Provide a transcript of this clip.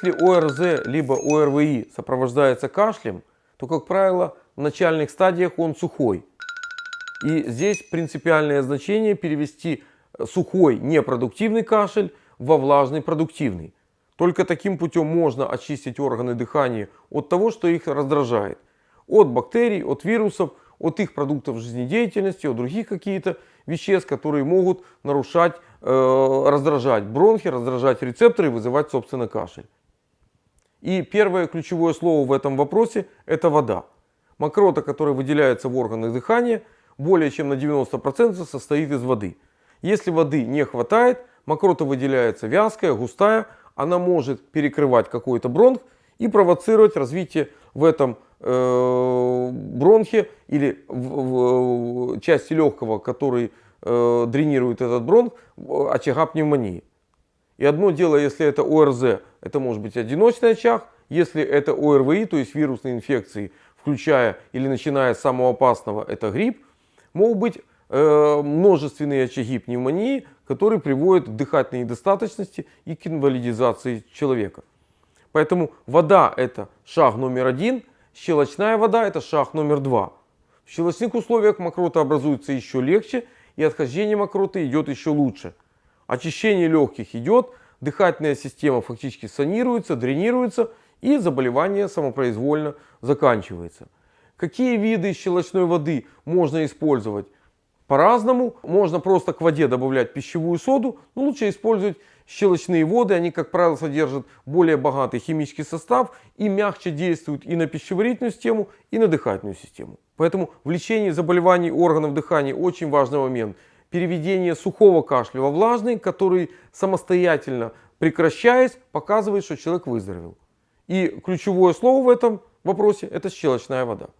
Если ОРЗ либо ОРВИ сопровождается кашлем, то, как правило, в начальных стадиях он сухой. И здесь принципиальное значение перевести сухой непродуктивный кашель во влажный продуктивный. Только таким путем можно очистить органы дыхания от того, что их раздражает. От бактерий, от вирусов, от их продуктов жизнедеятельности, от других каких-то веществ, которые могут нарушать, э, раздражать бронхи, раздражать рецепторы и вызывать, собственно, кашель. И первое ключевое слово в этом вопросе – это вода. Мокрота, которая выделяется в органах дыхания, более чем на 90% состоит из воды. Если воды не хватает, мокрота выделяется вязкая, густая, она может перекрывать какой-то бронх и провоцировать развитие в этом э, бронхе или в, в части легкого, который э, дренирует этот бронх, в- очага пневмонии. И одно дело, если это ОРЗ, это может быть одиночный очаг. Если это ОРВИ, то есть вирусные инфекции, включая или начиная с самого опасного, это грипп, могут быть э, множественные очаги пневмонии, которые приводят к дыхательной недостаточности и к инвалидизации человека. Поэтому вода это шаг номер один, щелочная вода это шаг номер два. В щелочных условиях мокрота образуется еще легче и отхождение мокроты идет еще лучше. Очищение легких идет, дыхательная система фактически санируется, дренируется и заболевание самопроизвольно заканчивается. Какие виды щелочной воды можно использовать? По-разному. Можно просто к воде добавлять пищевую соду, но лучше использовать щелочные воды. Они, как правило, содержат более богатый химический состав и мягче действуют и на пищеварительную систему, и на дыхательную систему. Поэтому в лечении заболеваний органов дыхания очень важный момент. Переведение сухого кашля во влажный, который самостоятельно прекращаясь, показывает, что человек выздоровел. И ключевое слово в этом вопросе – это щелочная вода.